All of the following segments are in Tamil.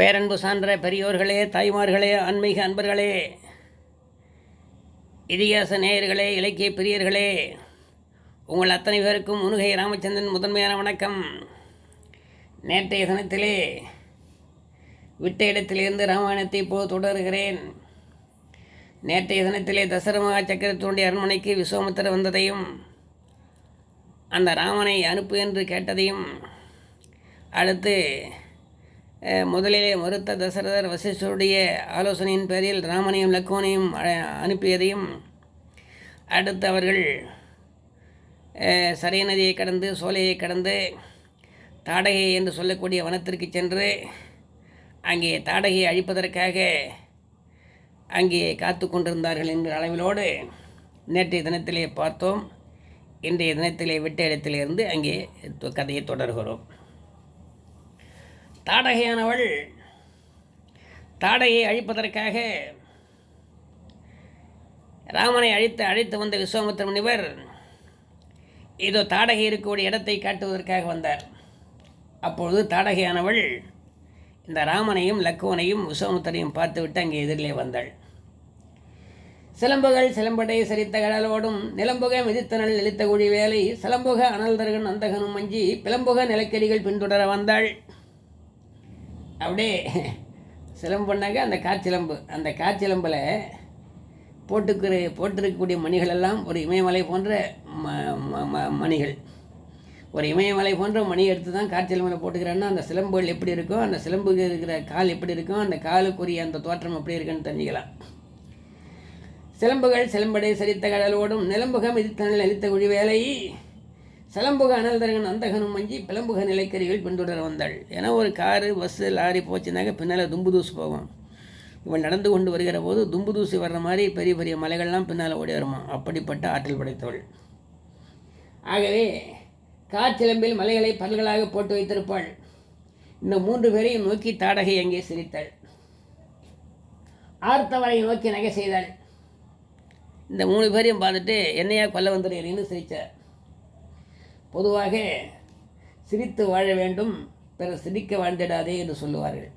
பேரன்பு சான்ற பெரியோர்களே தாய்மார்களே ஆன்மீக அன்பர்களே இதிகாச நேயர்களே இலக்கிய பிரியர்களே உங்கள் அத்தனை பேருக்கும் முனுகை ராமச்சந்திரன் முதன்மையான வணக்கம். நேற்றைய தினத்திலே விட்ட இடத்திலிருந்து ராமாயணத்தை இப்போது தொடர்கிறேன். நேற்றைய தினத்திலே தசரமகா சக்கரத்துடைய அரண்மனைக்கு விஸ்வாமித்திரர் வந்ததையும் அந்த ராமனை அனுப்பு என்று கேட்டதையும் அடுத்து முதலிலே மறுத்த தசரதர் வசிஷ்டருடைய ஆலோசனையின் பேரில் ராமனையும் லக்மனையும் அனுப்பியதையும் அடுத்து அவர்கள் அஹ், சரை நதியை கடந்து சோலையை கடந்து தாடகை என்று சொல்லக்கூடிய வனத்திற்கு சென்று அங்கே தாடகையை அழிப்பதற்காக அங்கே காத்து கொண்டிருந்தார்கள் என்ற அளவிலோடு நேற்றைய தினத்திலே பார்த்தோம். இன்றைய தினத்திலே விட்ட இடத்திலிருந்து அங்கே கதையை தொடர்கிறோம். தாடகையானவள் தாடகையை அழிப்பதற்காக ராமனை அழித்து அழைத்து வந்த விஸ்வாமித்திர முனிவர் ஏதோ தாடகை இருக்கக்கூடிய இடத்தை காட்டுவதற்காக வந்தார். அப்பொழுது தாடகையானவள் இந்த ராமனையும் லக்குவனையும் விஸ்வாமித்தரையும் பார்த்துவிட்டு அங்கே எதிரிலே வந்தாள். சிலம்புகள் சிலம்படை சரித்த கடலோடும் நிலம்புக மிதித்தனல் நெளித்த குழி வேலை சிலம்புக அனல்தருகன் அந்தகனும் மஞ்சி பிளம்புக நிலக்கடிகள் பின்தொடர வந்தாள். அப்படியே சிலம்பு பண்ணாக்க அந்த காற்சிலம்பு. அந்த காற்சிலம்பில் போட்டுக்கிற போட்டிருக்கக்கூடிய மணிகள் எல்லாம் ஒரு இமயமலை போன்ற ம ம- மணிகள். ஒரு இமயமலை போன்ற மணி எடுத்து தான் காற்சிலம்பில் போட்டுக்கிறேன்னா அந்த சிலம்புகள் எப்படி இருக்கும் அந்த சிலம்புக்கு இருக்கிற கால் எப்படி இருக்கும் அந்த காலுக்குரிய அந்த தோற்றம் எப்படி இருக்குன்னு தெரிஞ்சுக்கலாம். சிலம்புகள் சிலம்படை சரித்த கடலோடும் நிலம்புகம் இதித்தனல் அளித்த குழிவேலை சிலம்புக அனல்தரகன் அந்தகனும் மஞ்சி பிளம்புக நிலைக்கரிகள் பின்தொடர வந்தாள். ஏன்னா ஒரு காரு பஸ்ஸு லாரி போச்சுனாக்க பின்னால் தும்பு தூசு போவோம் இவன் நடந்து கொண்டு வருகிற போது தும்பு தூசி வர்ற மாதிரி பெரிய பெரிய மலைகள்லாம் பின்னால் ஓடி வருமா? அப்படிப்பட்ட ஆற்றல் படைத்தவள். ஆகவே காற்றிலம்பில் மலைகளை பல்களாக போட்டு வைத்திருப்பாள். இந்த மூன்று பேரையும் நோக்கி தாடகை அங்கே சிரித்தாள். ஆர்த்தவரை நோக்கி நகை செய்தாள். இந்த மூணு பேரையும் பார்த்துட்டு என்னையா கொல்ல வந்துடுறீங்கன்னு சிரித்தார். பொதுவாக சிரித்து வாழ வேண்டும் பிறர் சிரிக்க வாழ்ந்திடாதே என்று சொல்லுவார்கள்.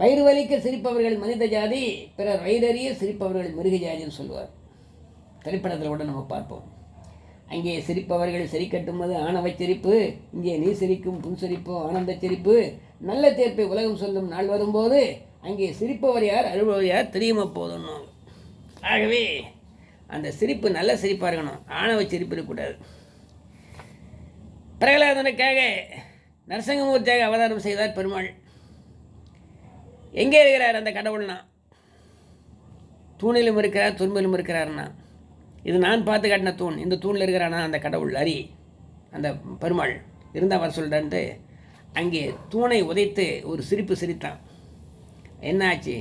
வயிறு வலிக்க சிரிப்பவர்கள் மனித ஜாதி பிறர் வயிறறிய சிரிப்பவர்கள் மிருக ஜாதின்னு சொல்லுவார். திரைப்படத்தில் கூட நம்ம பார்ப்போம். அங்கே சிரிப்பவர்கள் சிரிக்கட்டும் அது ஆணவச் சிரிப்பு இங்கே நீ சிரிக்கும் புன்சிரிப்பு ஆனந்த சிரிப்பு நல்ல தேர்ப்பை உலகம் சொல்லும் நாள் வரும்போது அங்கே சிரிப்பவர் யார் அழுபவர் யார் தெரியுமா போதும்னு. ஆகவே அந்த சிரிப்பு நல்ல சிரிப்பாக இருக்கணும். ஆணவ சிரிப்பு இருக்கக்கூடாது. பிரகலாதனுக்காக நரசிங்கமூர்த்தியாக அவதாரம் செய்தார் பெருமாள். எங்கே இருக்கிறார் அந்த கடவுள்னா? தூணிலும் இருக்கிறார் துன்பிலும் இருக்கிறார்னா? இது நான் பார்த்து காட்டின தூண். இந்த தூணில் இருக்கிறானா அந்த கடவுள்? அரி அந்த பெருமாள். இருந்தால் வர சொல்கிறான்ட்டு அங்கே தூணை உதைத்து ஒரு சிரிப்பு சிரித்தான். என்னாச்சு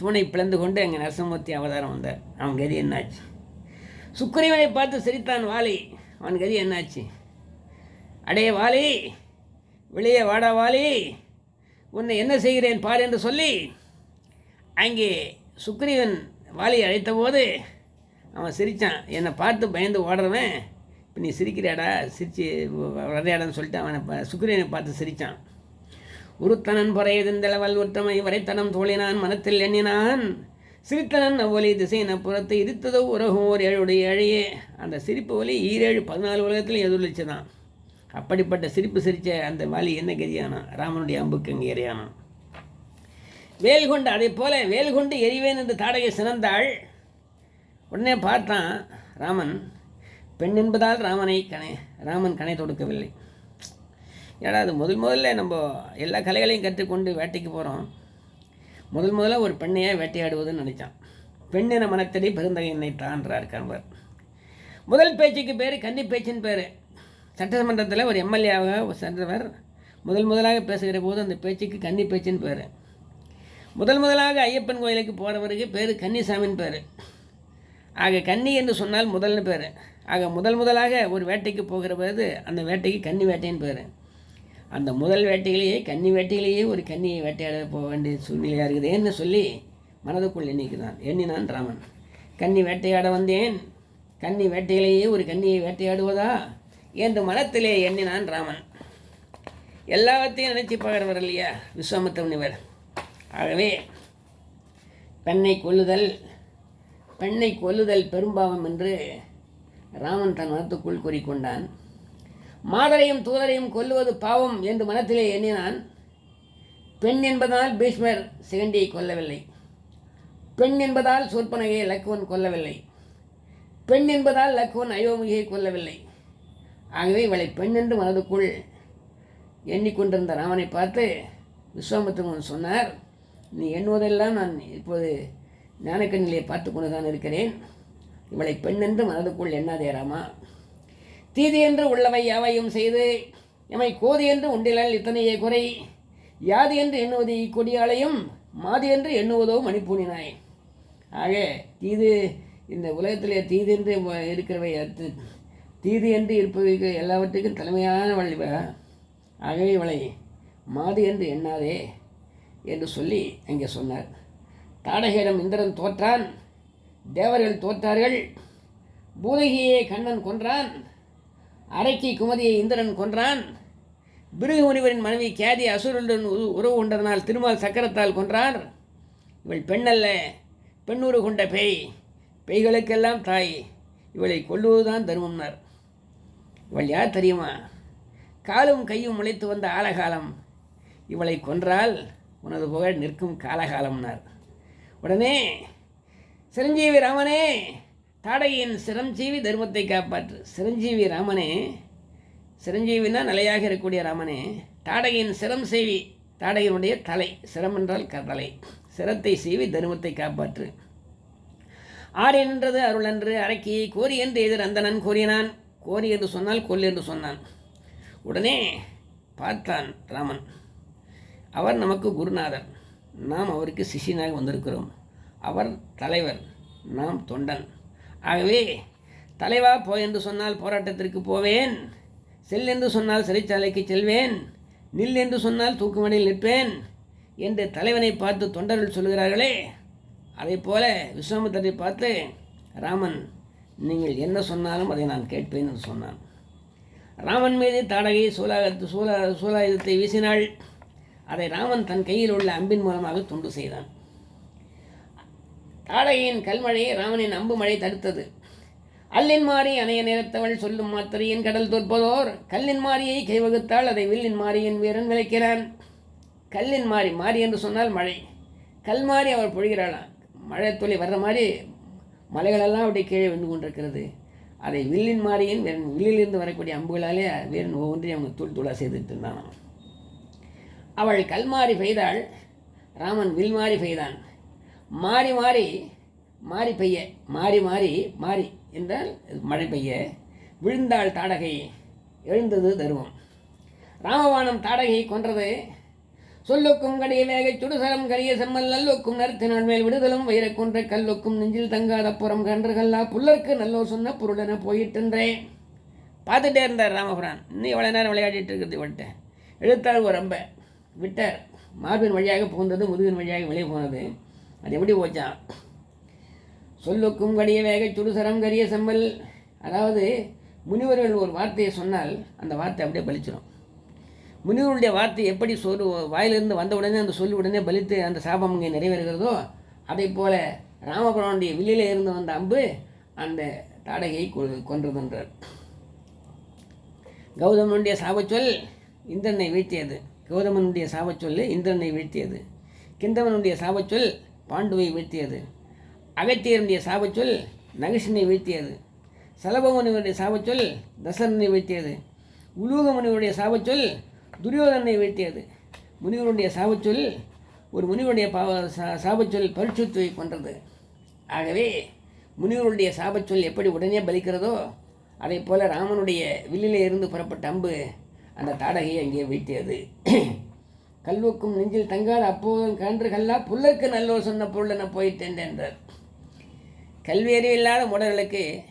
தூணை பிளந்து கொண்டு அங்கே நரசிம்மூர்த்தி அவதாரம் வந்தார். அவன் கதி என்னாச்சு சுக்கிரீவனை பார்த்து சிரித்தான் வாலி. அவன் கதி என்னாச்சு அடே வாலி வெளியே வாடா வாலி உன்னை என்ன செய்கிறேன் பார் என்று சொல்லி அங்கே சுக்ரீவன் வாலியை அழைத்தபோது அவன் சிரித்தான் என்னை பார்த்து பயந்து ஓடுறவன் இப்போ நீ சிரிக்கிறாடா சிரிச்சு விளையாடன்னு சொல்லிட்டு அவனை சுக்ரீவனை பார்த்து சிரித்தான் உருத்தனன் பொறையதெந்தளவல் ஒற்றமை வரைத்தனம் தோழினான் மனத்தில் எண்ணினான். சிரித்தனன் அவ்வொலி திசையின புறத்து இருத்ததோ உலகம் ஓர் ஏழுடைய ஏழையே அந்த சிரிப்பு ஒலி ஈரேழு பதினாலு உலகத்திலும் எதிரொலிச்சுதான். அப்படிப்பட்ட சிரிப்பு சிரித்த அந்த வாலி என்ன கதியானான் ராமனுடைய அம்புக்கு அங்கே எறியானான் வேல் கொண்டு போல வேல் கொண்டு எரிவேன் என்று தாடகை சினந்தாள். உடனே பார்த்தான் ராமன் பெண் என்பதால் ராமனை கணை ராமன் கணை தொடுக்கவில்லை. ஏடா அது முதல் முதல்ல நம்ம எல்லா கலைகளையும் கற்றுக்கொண்டு வேட்டைக்கு போகிறோம் முதல் முதல்ல ஒரு பெண்ணையே வேட்டையாடுவதுன்னு நினச்சான். பெண்ணின மனத்தடி பெருந்தகை என்னை தான்றார் கண்பர் முதல் பேச்சுக்கு பேர் கன்னி பேச்சின் பேர். சட்டமன்றத்தில் ஒரு எம்எல்ஏவாக சென்றவர் முதல் முதலாக பேசுகிற போது அந்த பேச்சுக்கு கன்னி பேச்சுன்னு பேர். முதல் முதலாக ஐயப்பன் கோயிலுக்கு போகிறவருக்கு பேர் கன்னிசாமின்னு பேர். ஆக கன்னி என்று சொன்னால் முதல்னு பேர். ஆக முதல் முதலாக ஒரு வேட்டைக்கு போகிற போது அந்த வேட்டைக்கு கன்னி வேட்டைன்னு பேர். அந்த முதல் வேட்டையிலேயே கன்னி வேட்டையிலேயே ஒரு கன்னியை வேட்டையாட போக வேண்டிய சூழ்நிலையாக இருக்குதேன்னு சொல்லி மனதுக்குள் எண்ணிக்கிறான். எண்ணினான் ராமன். கன்னி வேட்டையாட வந்தேன். கன்னி வேட்டையிலேயே ஒரு கன்னியை வேட்டையாடுவதா? என்று மனத்திலே எண்ணினான் ராமன். எல்லாத்தையும் நினைச்சு பார்க்குறவர் இல்லையா? விஸ்வாமித்த முனிவர் ஆகவே பெண்ணை கொல்லுதல் பெண்ணை கொல்லுதல் பெரும்பாவம் என்று ராமன் தன் மனத்துக்குள் கூறிக்கொண்டான். மாதரையும் தூதரையும் கொல்லுவது பாவம் என்று மனத்திலே எண்ணினான். பெண் என்பதால் பீஷ்மர் சிகண்டியை கொல்லவில்லை. பெண் என்பதால் சூர்பனகையை லக்குவன் கொல்லவில்லை. பெண் என்பதால் லக்குவன் அயோமிகையை கொல்லவில்லை. ஆகவே இவளை பெண் என்று மனதுக்குள் எண்ணிக்கொண்டிருந்த ராமனை பார்த்து விஸ்வாமித்திரன் சொன்னார் நீ எண்ணுவதெல்லாம் நான் இப்போது ஞானக்கண்ணிலே பார்த்து கொண்டு தான் இருக்கிறேன். இவளை பெண் என்று மனதுக்குள் எண்ணாதே ராமா. தீது என்று உள்ளவை யாவையும் செய்து எமை கோதி என்று உண்டிலால் இத்தனையே குறை. யாது என்று எண்ணுவது இக்கொடியாலையும் மாதி என்று எண்ணுவதோ மணிப்பூனினாய் ஆக தீது இந்த உலகத்திலே தீது என்று இருக்கிறவை அத்து- தீது என்று இருப்பதற்கு எல்லாவற்றுக்கும் தலைமையானவள் இவ ஆகவே இவளை மாது என்று எண்ணாதே என்று சொல்லி அங்கே சொன்னார். தாடகையிடம் இந்திரன் தோற்றான் தேவர்கள் தோற்றார்கள் பூதகியை கண்ணன் கொன்றான் அரைக்கி குமதியை இந்திரன் கொன்றான் பிருகு முனிவரின் மனைவி கேதி அசுரனுடன் உறவு கொண்டதனால் திருமால் சக்கரத்தால் கொன்றார் இவள் பெண்ணல்ல பெண்ணுரு கொண்ட பேய் பேய்களுக்கெல்லாம் தாய் இவளை கொல்லுவதுதான் தர்மம்னார். இவள் யார் தெரியுமா? காலும் கையும் முளைத்து வந்த ஆலகாலம். இவளை கொன்றால் உனது புகழ் நிற்கும் காலகாலம்னார். உடனே சிரஞ்சீவி ராமனே தாடகையின் சிரஞ்சீவி தர்மத்தை காப்பாற்று. சிரஞ்சீவி ராமனே சிரஞ்சீவினா நிலையாக இருக்கக்கூடிய ராமனே தாடகையின் சிரம் செய்வி தாடையினுடைய தலை. சிரம் என்றால் கதலை சிரத்தை செய்வி தர்மத்தை காப்பாற்று. ஆறு என்றது அருள் என்று அரக்கியை கோரி என்று எதிர் அந்தணன் கூறினான். கோரி என்று சொன்னால் கொல் என்று சொன்னான். உடனே பார்த்தான் ராமன். அவர் நமக்கு குருநாதர். நாம் அவருக்கு சிஷியனாக வந்திருக்கிறோம். அவர் தலைவர் நாம் தொண்டன். ஆகவே தலைவா போ என்று சொன்னால் போராட்டத்திற்கு போவேன். செல் என்று சொன்னால் சிறைச்சாலைக்கு செல்வேன். நில் என்று சொன்னால் தூக்குமணியில் நிற்பேன் என்று தலைவனை பார்த்து தொண்டர்கள் சொல்கிறார்களே அதைப் போல விஸ்வாமித்தரை பார்த்து ராமன் நீங்கள் என்ன சொன்னாலும் அதை நான் கேட்பேன் என்று சொன்னான். ராமன் மீது தாடகை சூலாகத்து சூலா சூலாயுதத்தை வீசினாள். அதை ராமன் தன் கையில் உள்ள அம்பின் மூலமாக துண்டு செய்தான். தாடகையின் கல்மழையை ராமனின் அம்பு மழை தடுத்தது. அல்லின் மாறி அணைய நேரத்தவள் சொல்லும் மாத்திரையின் கடல் தோற்பதோர். கல்லின் மாறியை கைவகுத்தால் அதை வில்லின் மாறியின் வீரன் விளைக்கிறான். கல்லின் மாறி மாறி என்று சொன்னால் மழை. கல் மாறி அவள் பொழிகிறாளாம் மழை துளி வர்ற மாதிரி மலைகளெல்லாம் அப்படி கீழே விழுந்து கொண்டிருக்கிறது. அதை வில்லின் மாறியின் வேறு வில்லிலிருந்து வரக்கூடிய அம்புகளாலே வேறு ஒவ்வொன்றையும் அவங்க தூள் தூளாக செய்துட்டு இருந்தானாம் அவள் கல்மாரி பெய்தாள் ராமன் வில் மாறி பெய்தான். மாறி மாறி மாறி பெய்ய மாறி மாறி மாறி என்றால் மழை பெய்ய விழுந்தாள் தாடகை எழுந்தது தருவம். ராமவானம் தாடகை கொன்றது சொல்லுக்கும் கடிய வேகை சுடுசரம் கரிய செம்மல் நல்லொக்கும் நறுத்தினாள் மேல் விடுதலும் வைரக்குன்ற கல்லொக்கும் நெஞ்சில் தங்காத புறம் கன்று கல்லா புல்லருக்கு நல்லோ சொன்ன பொருளென போயிட்டுன்றேன் பார்த்துட்டே இருந்தார் ராமபுரான். இன்னும் இவ்வளோ நேரம் விளையாடிட்டு இருக்கிறது விட்ட எழுத்தாள் ஒரு ரொம்ப விட்டார். மார்பின் வழியாக புகுந்தது முதுகின் வழியாக வெளியே போனது. அது எப்படி போச்சான் சொல்லுக்கும் கடிய வேக சுடுசரம் கரிய செம்மல். அதாவது முனிவர்கள் ஒரு வார்த்தையை சொன்னால் அந்த வார்த்தை அப்படியே பலிச்சிடும் முனிவருடைய வார்த்தை எப்படி சொல் வாயிலிருந்து வந்த உடனே அந்த சொல்லி உடனே பலித்து அந்த சாபம் இங்கே நிறைவேறுகிறதோ அதை போல ராமபுரானுடைய வில்லிலே இருந்து வந்த அம்பு அந்த தாடகையை கொ- கொன்றதென்றார். கௌதமனுடைய சாபச்சொல் இந்திரனை வீழ்த்தியது. கௌதமனுடைய சாபச்சொல் இந்திரனை வீழ்த்தியது. கிந்தவனுடைய சாபச்சொல் பாண்டுவை வீழ்த்தியது. அகத்தியருடைய சாபச்சொல் நகிஷனை வீழ்த்தியது. சலபமுனிவருடைய சாபச்சொல் தசரனை வீழ்த்தியது. உலூக முனிவருடைய சாபச்சொல் துரியோதனை வீழ்த்தியது. முனிவருடைய சாபச்சொல் ஒரு முனிவருடைய பாவ சா- சாபச்சொல் பரிசுத்துவை கொன்றது. ஆகவே முனிவருடைய சாபச்சொல் எப்படி உடனே பலிக்கிறதோ அதே போல ராமனுடைய வில்லிலே இருந்து புறப்பட்ட அம்பு அந்த தாடகையை அங்கே வீழ்த்தியது. கல்வக்கும் நெஞ்சில் தங்காத அப்போதும் கன்று கல்லா புல்லருக்கு நல்லோர் சொன்ன பொருள் என போயிட்டேன் என்றார். கல்வி அறிவு இல்லாத முடர்களுக்கு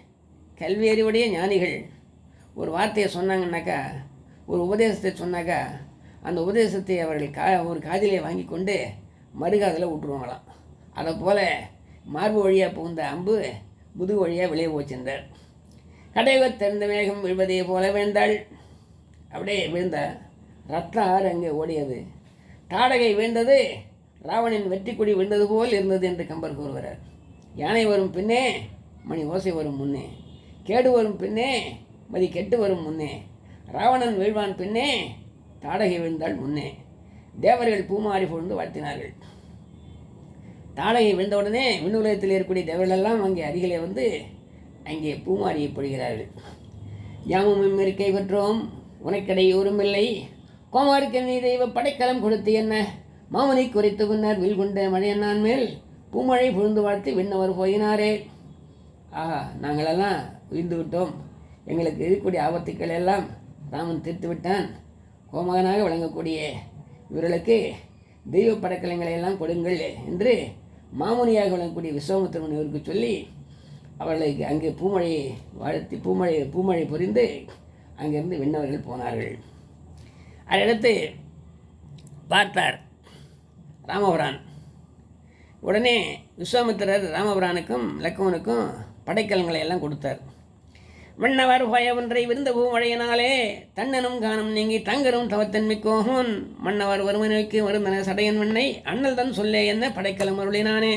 கல்வி அறிவுடைய ஞானிகள் ஒரு வார்த்தையை சொன்னாங்கன்னாக்கா ஒரு உபதேசத்தை சொன்னாக்கா அந்த உபதேசத்தை அவர்கள் கா ஒரு காதிலே வாங்கி கொண்டு மறுகாதில் விட்டுருவாங்களாம். அதை போல் மார்பு வழியாக புகுந்த அம்பு முதுகு வழியாக வெளியே போச்சிருந்தார் கடைவர் திறந்த மேகம் விழுவதே போல விழுந்தாள். அப்படியே விழுந்த ரத்த ஆறு அங்கே ஓடியது. தாடகை வீழ்ந்தது ராவணின் வெற்றி கொடி விழுந்தது போல் இருந்தது என்று கம்பர் கூறுகிறார். யானை வரும் பின்னே மணி ஓசை வரும் முன்னே. கேடு வரும் பின்னே மதி கெட்டு வரும் முன்னே. ராவணன் வீழ்வான் பின்னே தாடகை விழுந்தாள் முன்னே. தேவர்கள் பூமாரி பொழுந்து வாழ்த்தினார்கள். தாடகை விழுந்தவுடனே விண்ணுலகத்தில் இருக்கக்கூடிய தேவர்களெல்லாம் அங்கே அருகிலே வந்து அங்கே பூமாரியை பொழிகிறார்கள் யாமும் இருக்கை பெற்றோம் உனக்கடை இல்லை கோமாருக்கு நீ தெய்வ படைக்கலம் கொடுத்து என்ன? மாமனை குறைத்து பின்னர் வில் கொண்ட மழையண்ணான் மேல் பூமழை புழுந்து வாழ்த்து விண்ணவர் போயினாரே. ஆஹா நாங்களெல்லாம் உயிர்ந்து விட்டோம். எங்களுக்கு இருக்கக்கூடிய ஆபத்துக்கள் எல்லாம் ராமன் தீர்த்துவிட்டான். கோமகனாக விளங்கக்கூடிய இவர்களுக்கு தெய்வ படைக்கலங்களை எல்லாம் கொடுங்கள் என்று மாமுனியாக விளங்கக்கூடிய விஸ்வாமித்திரன் இவருக்கு சொல்லி அவர்களுக்கு அங்கே பூமழையை வாழ்த்தி பூமழை பூமழை புரிந்து அங்கிருந்து விண்ணவர்கள் போனார்கள். அதையடுத்து பார்த்தார் ராமபுரான். உடனே விஸ்வாமித்திரர் ராமபுரானுக்கும் லக்குவனுக்கும் படைக்கலங்களை எல்லாம் கொடுத்தார். மன்னவர் பயவன்றை விருந்த பூமழையினாலே தன்னனும் காணும் நீங்கி தங்கரும் தவத்தன்மிக்கோகோன் மன்னவர் வருமனுக்கு வருந்தன சடையன் மண்ணை அண்ணல் தன் சொல்லே என்ன படைக்கலம் அருளினானே.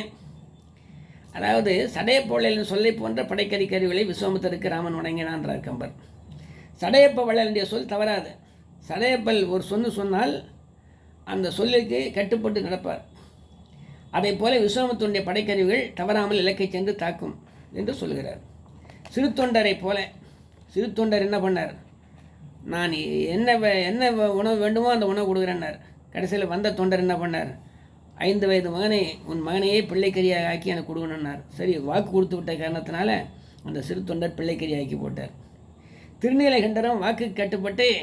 அதாவது சடையப்போழலின் சொல்லை போன்ற படைக்கறி கருவிகளை விஸ்வாமித்தருக்கு ராமன் வணங்கினான்றார் கம்பர். சடையப்ப வள்ளல் சொல் தவறாது. சடையப்பல் ஒரு சொன்னு சொன்னால் அந்த சொல்லுக்கு கட்டுப்பட்டு நடப்பார். அதைப் போல விஸ்வாமித்தனுடைய படைக்கருவிகள் தவறாமல் இலக்கை சென்று தாக்கும் என்று சொல்கிறார். சிறு தொண்டரை போல. சிறு தொண்டர் என்ன பண்ணார்? நான் என்ன வே- என்ன வ- உணவு வேண்டுமோ அந்த உணவு கொடுக்குறேன்னார். கடைசியில் வந்த தொண்டர் என்ன பண்ணார்? ஐந்து வயது மகனை உன் மகனையே பிள்ளைக்கரியாக ஆக்கி எனக்கு கொடுக்கணுன்னார். சரி வாக்கு கொடுத்து விட்ட காரணத்தினால அந்த சிறு தொண்டர் பிள்ளைக்கறி ஆக்கி போட்டார் திருநீலகண்டரும் வாக்கு கட்டுப்பட்டு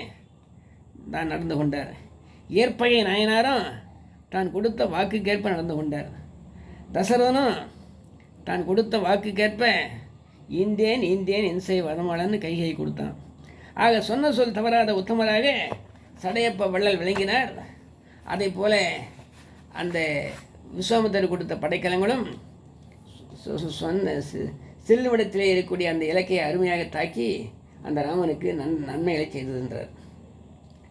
தான் நடந்து கொண்டார். ஏற்பகை நாயனாரும் தான் கொடுத்த வாக்குக்கேற்ப நடந்து கொண்டார். தசரதனும் தான் கொடுத்த வாக்குக்கேற்ப இந்தேன் இந்தேன் இன்சை வதமாளன்னு கைகை கொடுத்தான். ஆக சொன்ன சொல் தவறாத உத்தமராக சடையப்ப வள்ளல் விளங்கினார். அதைப் போல அந்த விஸ்வாமித்தர் கொடுத்த படைக்கலங்களும் சொன்ன சி- இருக்கக்கூடிய அந்த இலக்கையை அருமையாக தாக்கி அந்த ராமனுக்கு நன் நன்மைகளை செய்ததென்றார்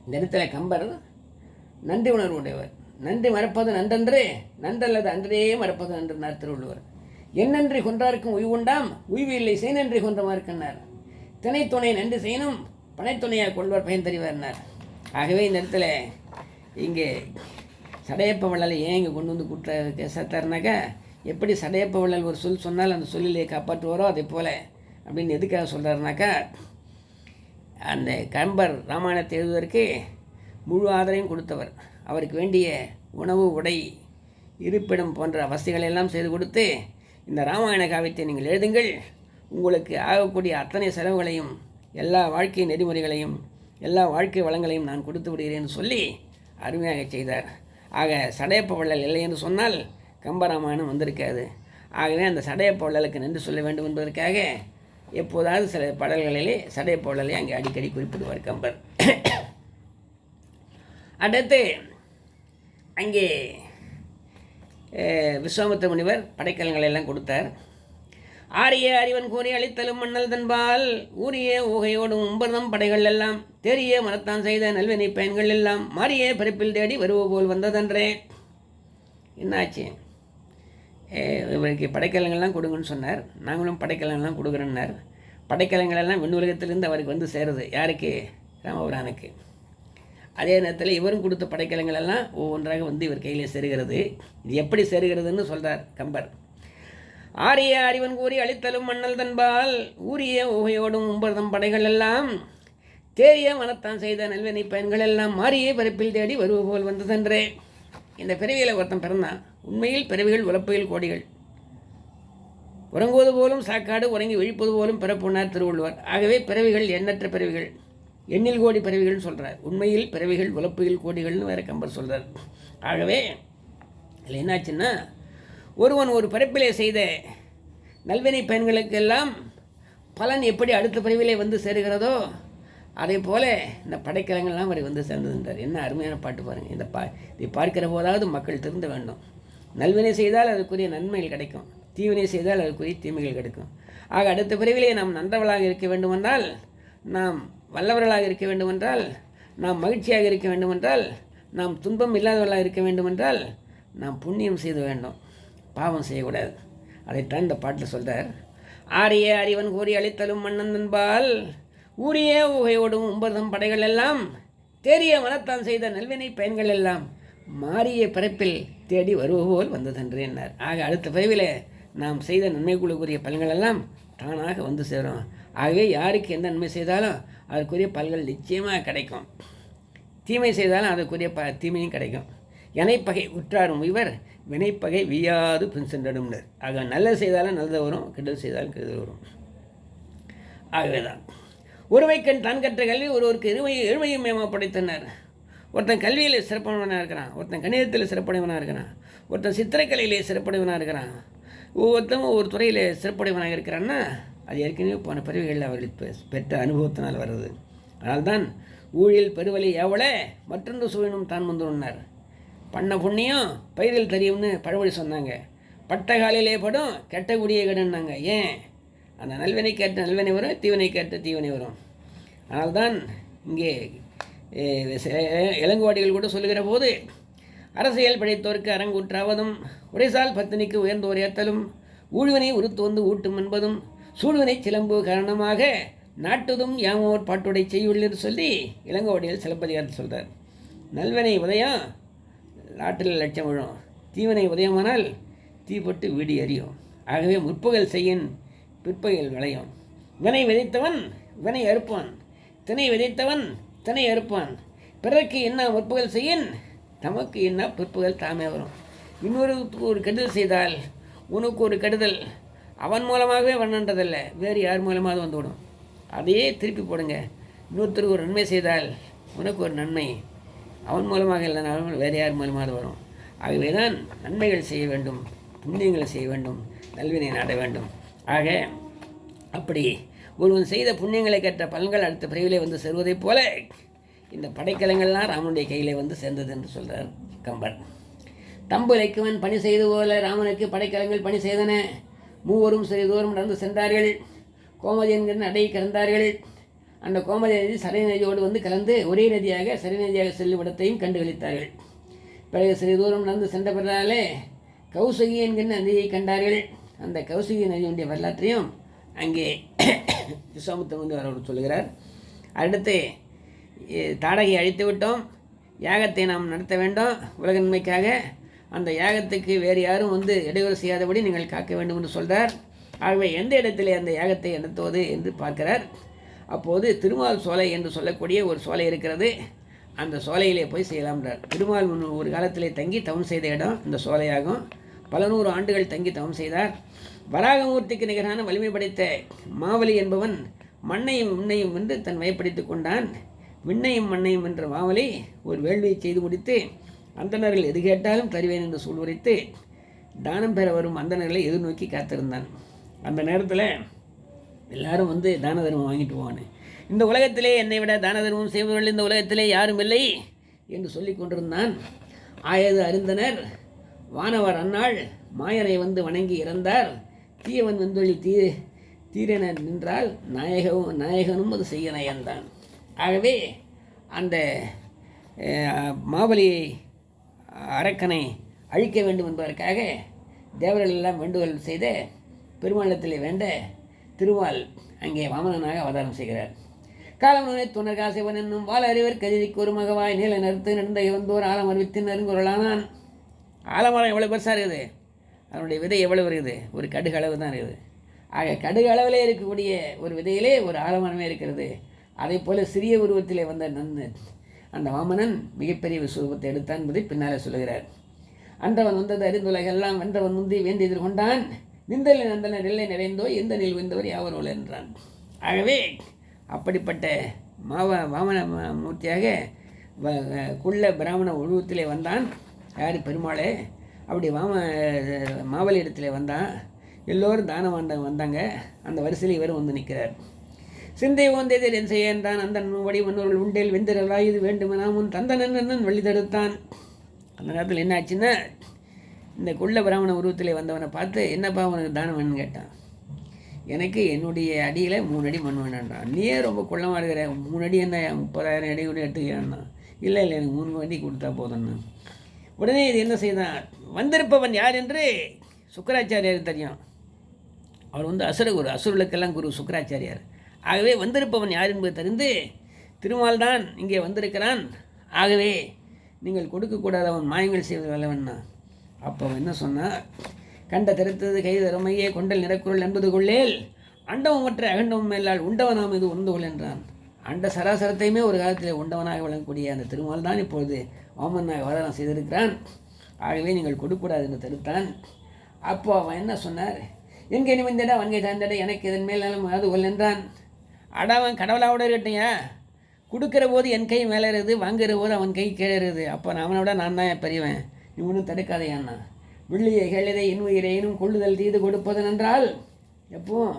இந்த இடத்துல கம்பர் நன்றி உணர்வு உடையவர் நன்றி மறப்பது நன்றன்று நன்றல்லது அன்றே மறப்பது நன்றுனார் திருவள்ளுவர் என்னன்றி கொன்றார்க்கும் உய்வுண்டாம் உய்வு இல்லை செய் நன்றி திணை துணை நன்றி செய்யணும் பனைத்துணையாக கொள்வார் பயன் தெரிவார்னார். ஆகவே இந்த இடத்துல இங்கே சடையப்ப வள்ளலை ஏன் இங்கே கொண்டு வந்து கூட்ட சேர்த்தாருனாக்கா எப்படி சடையப்ப வள்ளல் ஒரு சொல் சொன்னால் அந்த சொல்லிலே காப்பாற்றுவாரோ அதே போல் அப்படின்னு எதுக்காக சொல்கிறாருனாக்கா அந்த கம்பர் ராமாயணத்தை எழுதுவதற்கு முழு ஆதரவையும் கொடுத்தவர். அவருக்கு வேண்டிய உணவு உடை இருப்பிடம் போன்ற வசதிகளை எல்லாம் செய்து கொடுத்து இந்த ராமாயண காவியத்தை நீங்கள் எழுதுங்கள். உங்களுக்கு ஆகக்கூடிய அத்தனை செலவுகளையும் எல்லா வாழ்க்கை நெறிமுறைகளையும் எல்லா வாழ்க்கை வளங்களையும் நான் கொடுத்து விடுகிறேன் சொல்லி அருமையாக செய்தார். ஆக சடையப்ப வள்ளல் இல்லை என்று சொன்னால் கம்பராமாயணம் வந்திருக்காது. ஆகவே அந்த சடையப்ப வள்ளலுக்கு நன்றி சொல்ல வேண்டும் என்பதற்காக எப்போதாவது சில பாடல்களிலே சடையப்ப வள்ளலை அங்கே அடிக்கடி குறிப்பிடுவார் கம்பர். அடுத்து அங்கே அஹ், விஸ்வாமித்திர முனிவர் படைக்கலங்களை எல்லாம் கொடுத்தார். ஆரிய அறிவன் கூறி அழித்தலும் மன்னல் தன்பால் ஊரிய ஊகையோடும் உம்பர்தம் படைகள் எல்லாம் தெரிய மனத்தான் செய்த நல்வினை பயன்கள் எல்லாம் மாறிய பிறப்பில் தேடி வருவ போல் வந்ததன்றே. என்னாச்சு? இவருக்கு படைக்கலங்கள்லாம் கொடுங்கன்னு சொன்னார். நாங்களும் படைக்கலங்கள்லாம் கொடுக்குறோன்னார். படைக்கலங்களெல்லாம் விண்ணுலகத்திலிருந்து அவருக்கு வந்து சேருது. யாருக்கு? ராமபுரானுக்கு. அதே நேரத்தில் இவரும் கொடுத்த படைக்கலங்கள் எல்லாம் ஒவ்வொன்றாக வந்து இவர் கையிலே செருகிறது. இது எப்படி செருகிறதுன்னு சொல்கிறார் கம்பர். ஆரிய அறிவன் கூறி அழித்தலும் மன்னல் தன்பால் ஊரிய உகையோடும் உம்பர்தம் படைகள் எல்லாம் தேரிய மனத்தான் செய்த நல்வினை பயன்கள் எல்லாம் மாறியே பிறப்பில் தேடி வருவ போல் வந்ததென்றே இந்த பிறவியில் ஒருத்தன் பிறந்தான். உண்மையில் பிறவிகள் உழப்பையில் கோடிகள். உறங்குவது போலும் சாக்காடு உறங்கி விழிப்பது போலும் பிறப்புனார் திருவள்ளுவர். ஆகவே பிறவிகள் எண்ணற்ற பிறவிகள். எண்ணில் கோடி பறவைகள்னு சொல்கிறார் உண்மையில் பிறவிகள் உழப்புயில் கோடிகள்னு வேற கம்பர் சொல்கிறார் ஆகவே இதில் என்னாச்சுன்னா ஒருவன் ஒரு பிறப்பிலே செய்த நல்வினை பயன்களுக்கெல்லாம் பலன் எப்படி அடுத்த பிறவிலே வந்து சேருகிறதோ அதே போல் இந்த படைக்கலங்கள்லாம் அவரை வந்து சேர்ந்ததுன்றார். என்ன அருமையான பாட்டு பாருங்கள் இந்த பா இதை பார்க்கிற போதாவது மக்கள் திருந்த வேண்டும். நல்வினை செய்தால் அதுக்குரிய நன்மைகள் கிடைக்கும். தீவினை செய்தால் அதுக்குரிய தீமைகள் கிடைக்கும். ஆக அடுத்த பிறவிலே நாம் நன்றவளாக இருக்க வேண்டுமென்றால் நாம் வல்லவர்களாக இருக்க வேண்டுமென்றால் நாம் மகிழ்ச்சியாக இருக்க வேண்டுமென்றால் நாம் துன்பம் இல்லாதவர்களாக இருக்க வேண்டுமென்றால் நாம் புண்ணியம் செய்த வேண்டும். பாவம் செய்யக்கூடாது. அதைத்தான் இந்த பாட்டில் சொல்கிறார் ஆரிய அறிவன் கூறி அழித்தலும் மன்னந்தன்பால் ஊரிய உகையோடும் உம்பதம் படைகள் எல்லாம் தேறிய மனத்தான் செய்த நல்வினை பயன்கள் எல்லாம் மாறிய பிறப்பில் தேடி வருவது போல் வந்ததென்று என்னார் ஆக அடுத்த பிறவிலே நாம் செய்த நன்மைக்குழுக்குரிய பலன்கள் எல்லாம் தானாக வந்து சேரும். ஆகவே யாருக்கு எந்த நன்மை செய்தாலும் அதற்குரிய பல்கள் நிச்சயமாக கிடைக்கும். தீமை செய்தாலும் அதற்குரிய ப தீமையும் கிடைக்கும். இணைப்பகை உற்றாரும் இவர் வினைப்பகை வியாது பின் சென்றடும்னர். ஆக நல்லது செய்தாலும் நல்லது வரும் கெடுதல் செய்தாலும் கெடுதல் வரும். ஆகவே தான் ஒருமைக்கண் தன் கற்ற கல்வி ஒருவருக்கு இருமையை எழுமையும் மேமா படைத்தனர். ஒருத்தன் கல்வியில் சிறப்பானவனாக இருக்கிறான். ஒருத்தன் கணிதத்தில் சிறப்படைவனாக இருக்கிறான். ஒருத்தன் சித்திரக்கலையிலே சிறப்படைவனாக இருக்கிறான். ஒவ்வொருத்தரும் ஒவ்வொரு துறையில் சிறப்படைவனாக இருக்கிறான்னா அது ஏற்கனவே போன பிறவிகளில் அவர்கள் பெ- பெற்ற அனுபவத்தினால் வருது. அதனால்தான் ஊழில் பெருவழி எவளே மற்றொன்று சூழனும் தான் வந்துள்ளார் பண்ண புண்ணியம் பயிரில் தெரியும்னு பழமொழி சொன்னாங்க. பட்ட காலிலே படும் கெட்ட குடியே கெடுன்னாங்க. ஏன்? அந்த நல்வினை கேட்ட நல்வினை வரும் தீவினை கேட்ட தீவினை வரும். அதனால்தான் இங்கே இளங்குவாடிகள் கூட சொல்லுகிற போது அரசியல் படைத்தோருக்கு அரங்குற்றாவதும் உரைசால் பத்தினிக்கு உயர்ந்தோர் ஏத்தலும் ஊழ்வினை உருத்து வந்து ஊட்டும் என்பதும் சூழ்வினை சிலம்பு காரணமாக நாட்டுதும் யாமோர் பாட்டுடை செய்யுள்ளது சொல்லி இளங்கோடியில் சிலப்பதிகாரத்தில் சொல்கிறார் நல்வனை உதயம் நாட்டில் லட்சம் விழும். தீவனை உதயமானால் தீப்பட்டு வீடு அறியும் ஆகவே முற்பகல் செய்யின் பிற்பகல் விளையும். வினை விதைத்தவன் வினை அறுப்பான். தினை விதைத்தவன் தினை அறுப்பான். பிறருக்கு என்ன முற்பகல் செய்யின்? தமக்கு என்ன பிற்பகல் தாமே வரும். இன்னொரு ஒரு கெடுதல் செய்தால் உனக்கு ஒரு கெடுதல். அவன் மூலமாகவே வண்ணன்றதில்லை வேறு யார் மூலமாவது வந்துவிடும் அதையே திருப்பி போடுங்க. இன்னொருத்தருக்கு ஒரு நன்மை செய்தால் உனக்கு ஒரு நன்மை. அவன் மூலமாக இல்லைனாலும் வேறு யார் மூலமாவது வரும். ஆகவே தான் நன்மைகள் செய்ய வேண்டும். புண்ணியங்களை செய்ய வேண்டும். நல்வினை நாட வேண்டும். ஆக அப்படி ஒருவன் செய்த புண்ணியங்களை கற்ற பலன்கள் அடுத்த பிரிவிலே வந்து சேருவதைப் போல இந்த படைக்கலங்கள்லாம் ராமனுடைய கையிலே வந்து சேர்ந்தது என்று சொல்கிறார் கம்பர். தம்பு இலக்குவன் பணி செய்து போல ராமனுக்கு படைக்கலங்கள் பணி செய்தன. மூவரும் சிறிது தூரம் நடந்து சென்றார்கள். கோமதி என்கிற நடையை கலந்தார்கள் அந்த கோமதி நதி சரை நதியோடு வந்து கலந்து ஒரே நதியாக சரை நதியாக செல்லும் இடத்தையும் கண்டுகளித்தார்கள். பிறகு சிறிது தூரம் நடந்து சென்ற பிறனாலே கௌசகி என்கிற நதியை கண்டார்கள். அந்த கௌசகி நதியுடைய வரலாற்றையும் அங்கே விஸ்வாமித்திரன் வந்து அவரோடு சொல்லுகிறார். அடுத்து தாடகை அழித்து விட்டோம் யாகத்தை நாம் நடத்த வேண்டும். உலகின்மைக்காக அந்த யாகத்துக்கு வேறு யாரும் வந்து இடையூறு செய்யாதபடி நீங்கள் காக்க வேண்டும் என்று சொல்கிறார் ஆகவே எந்த இடத்திலே அந்த யாகத்தை நடத்துவது என்று பார்க்கிறார். அப்போது திருமால் சோலை என்று சொல்லக்கூடிய ஒரு சோலை இருக்கிறது. அந்த சோலையிலே போய் செய்யலாம்ன்றார். திருமால் ஒரு காலத்திலே தங்கி தவம் செய்த இடம் இந்த சோலையாகும். பல நூறு ஆண்டுகள் தங்கி தவம் செய்தார். வராகமூர்த்திக்கு நிகரான வலிமை படைத்த மாவலி என்பவன் மண்ணையும் விண்ணையும் வென்று தன் வயப்படுத்தி கொண்டான். விண்ணையும் மண்ணையும் என்ற மாவலி ஒரு வேள்வியை செய்து முடித்து அந்தணர்கள் எது கேட்டாலும் தருவேன் என்று சூழ்வுரைத்து தானம் பெற வரும் அந்தணர்களை எதிர்நோக்கி காத்திருந்தான். அந்த நேரத்தில் எல்லாரும் வந்து தான தர்மம் வாங்கிட்டு போவானு. இந்த உலகத்திலே என்னை விட தான தர்மம் செய்பவர்கள் இந்த உலகத்திலே யாரும் இல்லை என்று சொல்லி கொண்டிருந்தான். ஆயது அறிந்தனர் வானவர் அன்னாள் மாயனை வந்து வணங்கி இறந்தார். தீயவன் வந்தொழி தீ தீரென நின்றால் நாயகவும் நாயகனும் அது செய்ய நயந்தான் ஆகவே அந்த அஹ், அரக்கனை அழிக்க வேண்டும் என்பதற்காக தேவர்கள் எல்லாம் வேண்டுகோள் செய்து பெருமாளத்தில் வேண்ட திருமால் அங்கே வாமனனாக அவதாரம் செய்கிறார். காலமுனை துணர்காசிவன் என்னும் வாழ அறிவர் கதிரிக்கு ஒரு மகவாய் நீல நிறுத்து நடந்த இவந்தோர் ஆலம் வித்தின் நெருங்குரலானான் ஆலமரம் எவ்வளோ பெருசாக இருக்குது? அதனுடைய விதை எவ்வளவு இருக்குது? ஒரு கடுகு அளவு தான் இருக்குது. ஆக கடுகு அளவிலே இருக்கக்கூடிய ஒரு விதையிலே ஒரு ஆலமரமே இருக்கிறது. அதே போல் சிறிய உருவத்திலே வந்த நன்னு அந்த வாமனன் மிகப்பெரிய விஸ்வரூபத்தை எடுத்தான் என்பதை பின்னாலே சொல்லுகிறார். அன்றவன் வந்தது அறிந்துலகெல்லாம் வென்றவன் முந்தி வேண்டி எதிர்கொண்டான் நிந்தலில் நந்தனர் இல்லை நிறைந்தோ எந்த நில் வெந்தவர் யாவரோல் என்றான். ஆகவே அப்படிப்பட்ட மாவ வாமன மூர்த்தியாக வ- குள்ள பிராமண உருவத்திலே வந்தான். யார் பெருமாளே? அப்படி வாம மாவலி இடத்துல வந்தான் எல்லோரும் தானம் வாண்ட வந்தாங்க. அந்த வரிசையில் இவரும் வந்து நிற்கிறார். சிந்தை ஓந்ததில் என் செய்ய என்றான் அந்த வடி மன்னர்கள் உண்டேல் வெந்திரலாய் இது வேண்டுமெனா முன் தந்தனன் வழி தடுத்தான் அந்த நேரத்தில் என்ன ஆச்சுன்னா இந்த குள்ள பிராமண உருவத்திலே வந்தவனை பார்த்து என்னப்பா உனக்கு தானம் வேணும்னு கேட்டான். எனக்கு என்னுடைய அடியில் மூணு அடி மண் வேணான்றான் நீயே ரொம்ப குள்ளமாக இருக்கிற? மூணு அடி என்ன? முப்பதாயிரம் அடி கூட எடுத்துக்கிறான்னா. இல்லை இல்லை எனக்கு மூணு அடி கொடுத்தா போதும்னு. உடனே இது என்ன செய்தான்? வந்திருப்பவன் யார் என்று சுக்கராச்சாரியார் தெரியும். அவர் வந்து அசுர குரு அசுரர்களுக்கெல்லாம் குரு சுக்கராச்சாரியார். ஆகவே வந்திருப்பவன் யார் என்பது தெரிந்து திருமால் தான் இங்கே வந்திருக்கிறான். ஆகவே நீங்கள் கொடுக்கக்கூடாத அவன் மாயங்கள் செய்வது வல்லவன்னா அப்போ அவன் என்ன சொன்னார் கண்ட திறத்தது கை திறமையே கொண்டல் நிறக்குறள் என்பது கொள்ளேல். அண்டவம் மற்ற அகண்டவம் மேலால் உண்டவனாம் இது உண்டு கொள் என்றான். அண்ட சராசரத்தையுமே ஒரு காலத்தில் உண்டவனாக விளங்கக்கூடிய அந்த திருமால் தான் இப்பொழுது வாமனாக வரலாம் செய்திருக்கிறான். ஆகவே நீங்கள் கொடுக்கூடாது என்று தடுத்தான் அப்போ அவன் என்ன சொன்னார்? எங்கே நிமிந்தடா வங்கை சார்ந்தட எனக்கு இதன் மேல் நலம் அது கொள் என்றான். அடா அவன் கடவுளாவோட இருக்கட்டியா கொடுக்குற போது என் கை மேலே இருக்குது வாங்குற போது அவன் கை கீழே இருக்குது அப்போ நான் அவனை விட நான் தான் பெரியவன். இவனும் தடுக்காதையாண்ணா வெள்ளியை கேளதை என் கொள்ளுதல் தீது கொடுப்பது என்றால் எப்பவும்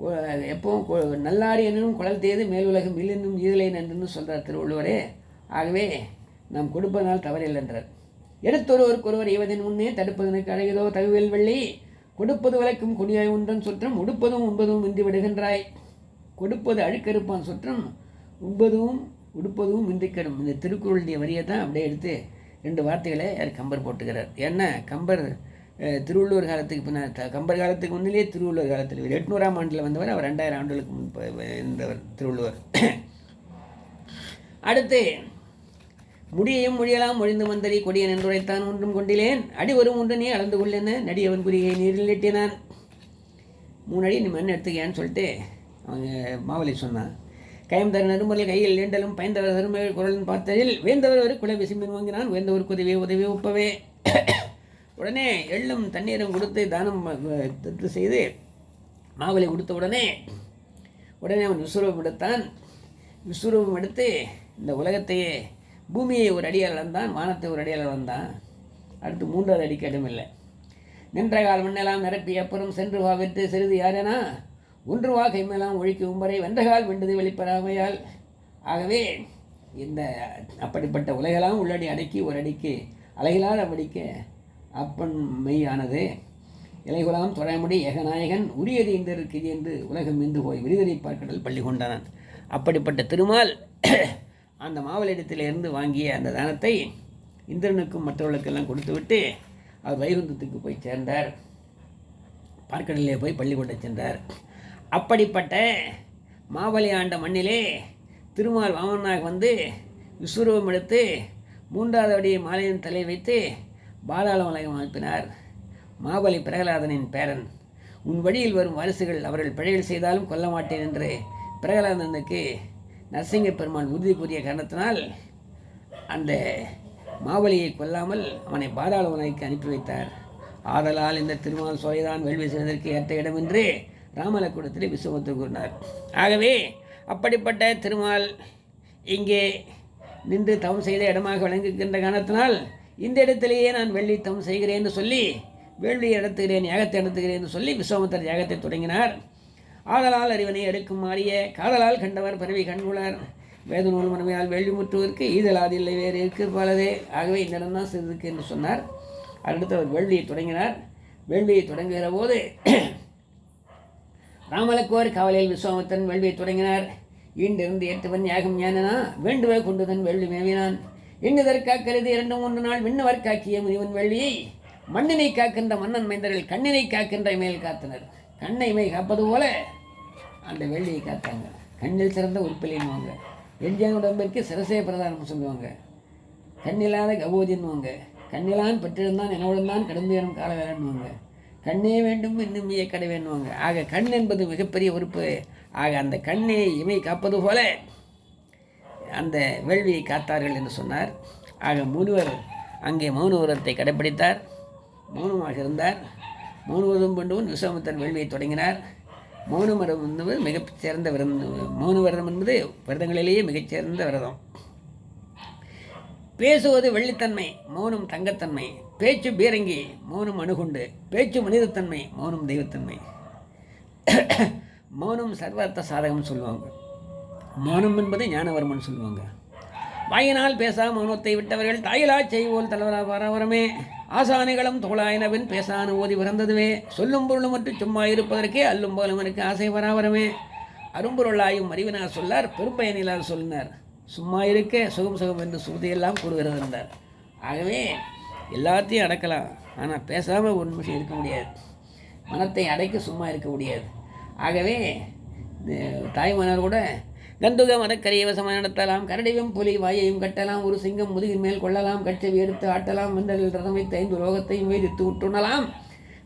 கொ- எப்பவும் கொ- என்னும் குழல் தேது மேலுலகம் இல்லென்னும் ஈதலை என்று சொல்கிறார் திருவள்ளுவரே. ஆகவே நாம் கொடுப்பதனால் தவறில்லை என்றார் எடுத்தொருவருக்கொருவர் இவதின் முன்னே தடுப்பதனுக்கு அழகிதோ தகவல் வெள்ளி கொடுப்பது விளக்கும் குடியாய் ஒன்றன் சொற்றம் உடுப்பதும் உண்பதும் இன்றி விடுகின்றாய். கொடுப்பது அழுக்கறுப்பான் சுற்றம். உண்பதும் உடுப்பதும் இன்றி இந்த திருக்குறளுடைய வரியை தான் அப்படியே எடுத்து ரெண்டு வார்த்தைகளை யார் கம்பர் போட்டுக்கிறார். ஏன்னா கம்பர் திருவள்ளுவர் காலத்துக்கு பின்னால் கம்பர் காலத்துக்கு முன்னிலே திருவள்ளுவர் காலத்தில் இவர் எட்நூறாம் ஆண்டில் வந்தவர். அவர் ரெண்டாயிரம் ஆண்டுகளுக்கு முன் இருந்தவர் திருவள்ளுவர். அடுத்து முடியையும் முடியலாம் முடிந்து மந்தரி கொடிய நின்றுரைத்தான் ஒன்றும் கொண்டிலேன். அடி வரும் ஒன்று நீ அளந்து கொள்ளேன்னு நடியவன் குறிகை நீரில் எட்டினான். மூணு அடி நீ மண் எடுத்துக்கேன்னு சொல்லிட்டு மாவலி சொன்னான். கயம்தர் தர கையில் நீண்டலும் பயந்தவர் தருமை குரலின் பார்த்ததில் வேந்தவர் ஒரு குலை விசும்பின் வாங்கினான் வேந்தவருக்கு உதவி உதவி ஒப்பவே உடனே எள்ளும் தண்ணீரும் கொடுத்து தானம் தத்து செய்து மாவலி கொடுத்த உடனே உடனே அவன் விஸ்வரூபம் எடுத்தான். விஸ்வரூபம் எடுத்து இந்த உலகத்தையே பூமியை ஒரு அடியால் வந்தான் வானத்தை ஒரு அடியால் வந்தான் அடுத்து மூன்றாவது அடிக்கு இடமில்லை நின்ற கால் மண்ணெல்லாம் நிரப்பி அப்புறம் சென்று வா சிறிது யாரேனா ஒன்று வா கைமெல்லாம் ஒழிக்கும் வரை வென்றகால் வென்றது வெளிப்படாமையால். ஆகவே இந்த அப்படிப்பட்ட உலகெல்லாம் உள்ளடி அடக்கி ஒரு அடிக்கு அலைகளால் படிக்க அப்பன் மெய்யானது. இலைகுலாம் தொழாமுடி ஏகநாயகன் உரியது இந்த இருக்குது என்று உலகம் இந்து போய் விரிதலை பார்க்கடல் பள்ளி கொண்டானான் அப்படிப்பட்ட திருமால் அந்த மாவளிடத்திலிருந்து வாங்கிய அந்த தானத்தை இந்திரனுக்கும் மற்றவர்களுக்கெல்லாம் கொடுத்துவிட்டு அவர் வைகுந்தத்துக்கு போய் சேர்ந்தார். பார்க்கடலிலே போய் பள்ளிக்கூட சென்றார். அப்படிப்பட்ட மாவலி ஆண்ட மண்ணிலே திருமால் வாமனாக வந்து விஸ்வரூபம் எடுத்து மூன்றாவது அடி மாலையின் தலை வைத்து பாதாள உலகம் அனுப்பினார். மாபலி பிரகலாதனின் பேரன். உன் வழியில் வரும் வாரிசுகள் அவர்கள் பிழைகள் செய்தாலும் கொல்ல மாட்டேன் என்று பிரகலாதனுக்கு நரசிங்க பெருமான் உறுதி கூறிய காரணத்தினால் அந்த மாவலியை கொல்லாமல் அவனை பாதாள உலகிற்கு அனுப்பி வைத்தார். ஆதலால் இந்த திருமால் சோலைதான் வேள்வி செய்வதற்கு ஏற்ற இடமென்று ராமலக்குடத்தில் விசுவத்து கூறினார். ஆகவே அப்படிப்பட்ட திருமால் இங்கே நின்று தவம் செய்த இடமாக விளங்குகின்ற காரணத்தினால் இந்த இடத்திலேயே நான் வெள்ளி தவம் செய்கிறேன் என்று சொல்லி வேள்வி நடத்துகிறேன் யாகத்தை நடத்துகிறேன் என்று சொல்லி விஸ்வாமித்தர் யாகத்தை தொடங்கினார். ஆதலால் அறிவனை எடுக்கும் மாறிய காதலால் கண்டவர் பரவி கண்குளார் வேத நூல் மனமையால் வேள்வி முற்றுவதற்கு ஈதலாது இல்லை வேறு இருக்கிறபாலதே ஆகவே இந்த இடம் தான் சிறிதுக்கு என்று சொன்னார். அடுத்து அவர் வேள்வியை தொடங்கினார். வேள்வியை தொடங்குகிற போது ராமலக்கோர் காவலில் விஸ்வாமித்தன் வேள்வியை தொடங்கினார். ஈண்டிருந்து ஏற்றவன் யாகம் ஞானனா வேண்டுவே கொண்டுதன் வேள்வி மேவினான். எண்ணுதற்கா கருதி இரண்டு மூன்று நாள் விண்ணவர் காக்கிய முனிவன் வேள்வியை மண்ணினை காக்கின்ற மன்னன் மைந்தர்கள் கண்ணினை காக்கின்ற மேல் காத்தனர். கண்ணை மை காப்பது போல அந்த வேள்வியை காத்தாங்க. கண்ணில் சிறந்த உறுப்பிலின்னுவாங்க எஞ்சியான் உடம்பிற்கு சிரசே பிரதானம் சொல்லுவாங்க. கண்ணில்லாத கபோதின்னுவாங்க. கண்ணிலான் பெற்றிருந்தான் என்னுடன் தான் கடந்து வேணும் கால கண்ணே வேண்டும் இன்னும் கடை வேணுவாங்க. ஆக கண் என்பது மிகப்பெரிய உறுப்பு. ஆக அந்த கண்ணை இமை காப்பது போல அந்த வேள்வியை காத்தார்கள் என்று சொன்னார். ஆக முனிவர் அங்கே மௌன உரத்தை கடைப்பிடித்தார். மௌனமாக இருந்தார். மௌனவதம் கொண்டவன் விஸ்வாமித்தர் வேள்வியை தொடங்கினார். மௌன விரதம் என்பது மிகச்சிறந்த விரதம். மௌன விரதம் என்பது விரதங்களிலேயே மிகச்சிறந்த விரதம். பேசுவது வெள்ளித்தன்மை மௌனம் தங்கத்தன்மை. பேச்சு பீரங்கி மௌனம் அணுகுண்டு. பேச்சு மனிதத்தன்மை மௌனம் தெய்வத்தன்மை. மௌனம் சர்வார்த்த சாதகம்னு சொல்லுவாங்க. மௌனம் என்பது ஞானவர்மன் சொல்லுவாங்க. வாயினால் பேசா மௌனத்தை விட்டவர்கள் தாயிலா செய்வோல் தலைவரா வரவரமே ஆசானிகளும் தோளாயினவின் பேசான ஓதி பிறந்ததுவே. சொல்லும் பொருளும் மற்றும் சும்மா இருப்பதற்கே அல்லும் போலும் எனக்கு ஆசை வராவரமே. அரும்பொருளாயும் அறிவினார் சொல்லார் பெரும்பயனிலார் சொல்லினார். சும்மா இருக்க சுகம் சுகம் என்று சுருதியெல்லாம் கூறுகிறது இருந்தார் ஆகவே எல்லாத்தையும் அடக்கலாம். ஆனால் பேசாமல் ஒரு நிமிஷம் இருக்க முடியாது. மனத்தை அடைக்க சும்மா இருக்க முடியாது. ஆகவே தாய்மன்னர் கூட கந்துக மதக்கரிய வசமாக நடத்தலாம். கரடியும் புலி வாயையும் கட்டலாம். ஒரு சிங்கம் முதுகின் மேல் கொள்ளலாம். கட்சவி எடுத்து ஆட்டலாம். மண்டலில் ரதம் வைத்து ஐந்து லோகத்தையும் வேதித்து உட்டுணலாம்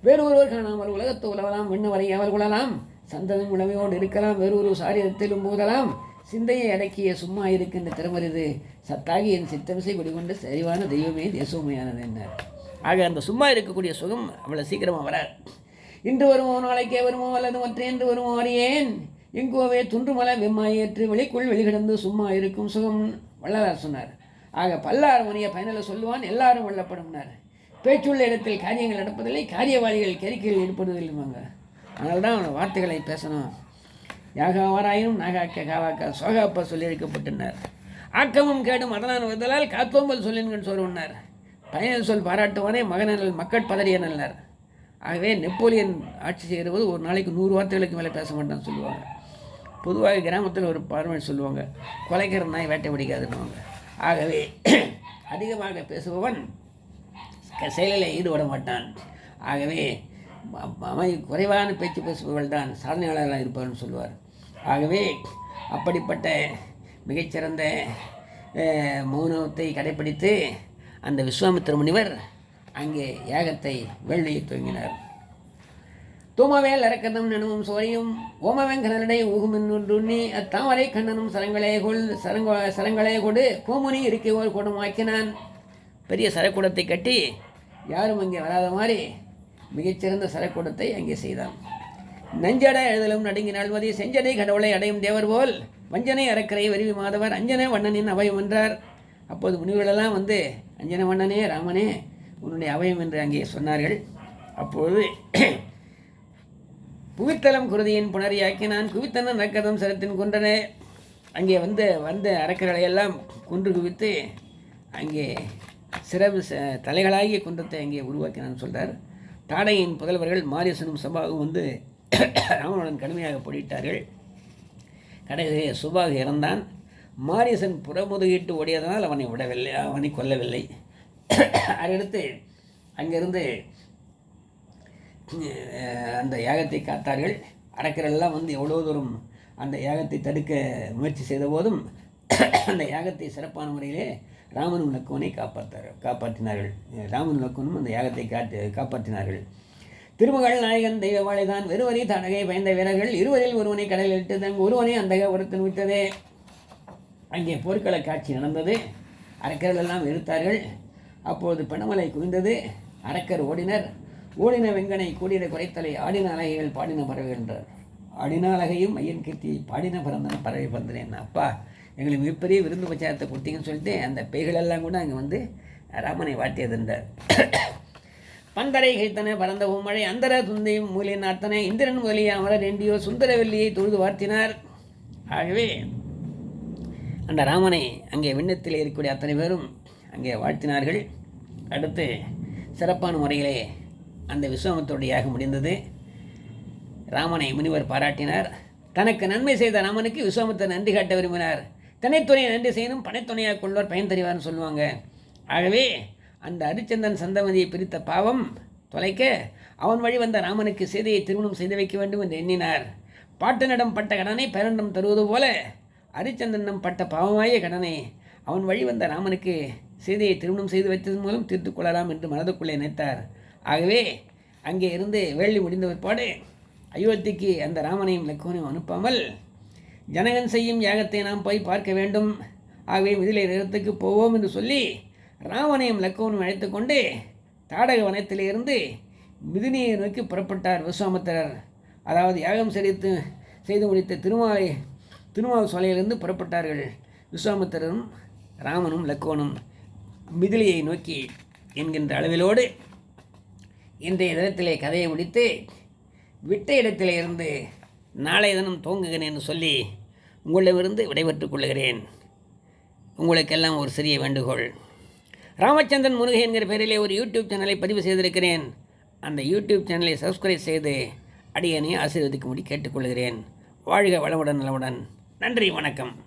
வேறு ஒருவர் காணாமல் உலகத்து உலவலாம். விண்ணு வரை அவர் கொள்ளலாம் சந்தனம் உணவையோடு இருக்கலாம். வேறு ஒரு சாரீரத்திலும் மூதலாம். சிந்தையை அடக்கிய சும்மா இருக்கின்ற திறமரிது சத்தாகி என் சித்தமிசை குடிகொண்டு சரிவான தெய்வமே தேசோமையானது என்றார். ஆக அந்த சும்மா இருக்கக்கூடிய சுகம் அவ்வளோ சீக்கிரமாக வராது. இன்று வருமோ நாளைக்கே வருமோ அல்லது மற்ற என்று வருமோ அறியேன். எங்கோவே துன்றுமலை வெம்மாயேற்று வெளிக்குள் வெளிகிடந்து சும்மா இருக்கும் சுகம் வள்ளலார் சொன்னார். ஆக பல்லார் முனிய பயனில் சொல்லுவான் எல்லாரும் வெள்ளப்படும்னார். பேச்சுள்ள இடத்தில் காரியங்கள் நடப்பதில்லை காரியவாதிகள் கெரிக்கையில் ஈடுபடுவதில்லைமாங்க அதனால்தான் தான் அவன் வார்த்தைகளை பேசணும். யாகாவாராயினும் நாகாக்க காவாக்கா சோகாப்பா சொல்லியிருக்கப்பட்டனர் ஆக்கமும் கேடும் அதனால் வந்ததால் காத்தோம்பல் சொல்லின்கள் சொல்லுன்னார் பயனில் சொல் பாராட்டுவானே மகனல் மக்கள் பதறியனர் ஆகவே நெப்போலியன் ஆட்சி செய்கிறபோது ஒரு நாளைக்கு நூறு வார்த்தைகளுக்கு மேலே பேச மாட்டான்னு சொல்லுவாங்க. பொதுவாக கிராமத்தில் ஒரு பார்வை சொல்லுவாங்க கொலைக்கிற நாய் வேட்டை பிடிக்காதுன்னுவாங்க. ஆகவே அதிகமாக பேசுபவன் செயலில் ஈடுபட மாட்டான். ஆகவே அமை குறைவான பேச்சு பேசுபவர்கள் தான் சாதனையாளர்களாக இருப்பார்னு சொல்லுவார். ஆகவே அப்படிப்பட்ட மிகச்சிறந்த மௌனத்தை கடைப்பிடித்து அந்த விஸ்வாமித்திர முனிவர் அங்கே யாகத்தை வேள்வியை துவங்கினார். தூமவேல் அரக்கதம் நனவும் சோழியும் ஓமவெங்கனடை ஊகுமென்னுண்ணி அத்தாமரை கண்ணனும் சரங்களே கொள் சரங்க சரங்களே கொடு கோமுனி இருக்கையோர் கூடமாக்கினான் பெரிய சரக்கூடத்தை கட்டி யாரும் அங்கே வராத மாதிரி மிகச்சிறந்த சரக்கூடத்தை அங்கே செய்தான். நஞ்சட எழுதலும் நடுங்கி நாள்வதி செஞ்சடை கடவுளை அடையும் தேவர் போல் வஞ்சனை அறக்கரை வருவி மாதவர் அஞ்சன வண்ணனின் அபயம் என்றார். அப்போது முனிவர்களெல்லாம் வந்து அஞ்சன வண்ணனே ராமனே உன்னுடைய அபயம் என்று அங்கே சொன்னார்கள். அப்போது புவித்தலம் குருதியின் புணரியாக்கினான் குவித்தன நக்கதம் சரத்தின் குன்றனே. அங்கே வந்து வந்த அரக்கரைகளையெல்லாம் குன்று குவித்து அங்கே சிறப்பு ச- தலைகளாகிய குன்றத்தை அங்கே உருவாக்கினான்னு சொல்கிறார் தாடையின் புதல்வர்கள் மாரியசனும் சபாவும் வந்து ராமனுடன் கடுமையாக போடிட்டார்கள் கடைசியே சுபாகு இறந்தான். மாரியசன் புறமுதுகிட்டு ஓடியதனால் அவனை விடவில்லை அவனை கொல்லவில்லை. அதையடுத்து அங்கிருந்து அந்த யாகத்தை காத்தார்கள். அரக்கரெல்லாம் வந்து எவ்வளோ தூரம் அந்த யாகத்தை தடுக்க முயற்சி செய்த போதும் அந்த யாகத்தை சிறப்பான முறையிலே ராமனும் லக்குவனை காப்பாற்ற காப்பாற்றினார்கள். ராமனும் லக்குவனும் அந்த யாகத்தை காட்டு காப்பாற்றினார்கள். திருமகள் நாயகன் தெய்வ வாழைதான் வெறுவரி தடகை பயந்த வீரர்கள். இருவரில் ஒருவனை கடலில் இட்டு தங்க ஒருவனை அந்த உரத்தின் விட்டதே. அங்கே போர்க்கள காட்சி நடந்தது. அரக்கர்கள் எல்லாம் வெறுத்தார்கள். அப்போது பெணமலை குவிந்தது. அரக்கர் ஓடினர். ஓடின வெங்கனை கூடிய குறைத்தலை ஆடின அழகைகள் பாடின பறவை என்றார் ஆடின அழகையும் ஐயன் கீர்த்தி பாடின பறந்தன பறவை பறந்தனேன் அப்பா எங்களுக்கு மிகப்பெரிய விருந்து பச்சாரத்தை கொடுத்தீங்கன்னு சொல்லிட்டு அந்த பேய்களெல்லாம் கூட அங்கே வந்து ராமனை வாட்டியது என்றார். பந்தரை கைத்தன பரந்த பூமழை அந்தர துந்தை மூலியின் நாத்தனை இந்திரன் முதலிய அமரர் எண்டியோ சுந்தரவெல்லியை தொழுது வார்த்தினார் ஆகவே அந்த ராமனை அங்கே விண்ணத்தில் இருக்கக்கூடிய அத்தனை பேரும் அங்கே வாழ்த்தினார்கள். அடுத்து சிறப்பான முறையிலே அந்த விஸ்வாமத்தோடையாக முடிந்தது. ராமனை முனிவர் பாராட்டினார். தனக்கு நன்மை செய்த ராமனுக்கு விஸ்வமத்தை நன்றி காட்ட விரும்பினார். தனித்துணையை நன்றி செய்யணும் பனைத்துணையாக கொள்வார் பயன் தெரிவார்னு சொல்லுவாங்க. ஆகவே அந்த அரிச்சந்தன் சந்தமதியை பிரித்த பாவம் தொலைக்க அவன் வழி வந்த ராமனுக்கு சீதையை திருமணம் செய்து வைக்க வேண்டும் என்று எண்ணினார். பாட்டனிடம் பட்ட கடனை பேரனிடம் தருவது போல அரிச்சந்தனிடம் பட்ட பாவமாய கடனை அவன் வழி வந்த ராமனுக்கு சீதையை திருமணம் செய்து வைத்ததன் மூலம் தீர்த்து கொள்ளலாம் என்று மனதுக்குள்ளே நினைத்தார். ஆகவே அங்கே இருந்து வேள்வி முடிந்த பிற்பாடு அயோத்திக்கு அந்த ராமனையும் லக்குவனையும் அனுப்பாமல் ஜனகன் செய்யும் யாகத்தை நாம் போய் பார்க்க வேண்டும். ஆகவே மிதிலை நிறத்துக்கு போவோம் என்று சொல்லி ராமனையும் லக்குவனையும் அழைத்து கொண்டு தாடக வனத்திலிருந்து மிதினியை நோக்கி புறப்பட்டார் விஸ்வாமித்திரர். அதாவது யாகம் செலுத்து செய்து முடித்த திருமாலை திருமால் சோலையிலிருந்து புறப்பட்டார்கள் விஸ்வாமித்திரரும் ராமனும் லக்குவனும் மிதிலியை நோக்கி என்கின்ற அளவிலோடு இன்றைய தினத்திலே கதையை முடித்து விட்ட இடத்திலே இருந்து நாளைய தினம் தோங்குகிறேன் என்று சொல்லி உங்களிடமிருந்து விடைபெற்றுக் கொள்கிறேன். உங்களுக்கெல்லாம் ஒரு சிறிய வேண்டுகோள். ராமச்சந்திரன் முருகை என்கிற பெயரிலே ஒரு யூடியூப் சேனலை பதிவு செய்திருக்கிறேன். அந்த யூடியூப் சேனலை சப்ஸ்கிரைப் செய்து அடியனை ஆசீர்வதிக்கும்படி கேட்டுக்கொள்கிறேன். வாழ்க வளமுடன் நலமுடன். நன்றி வணக்கம்.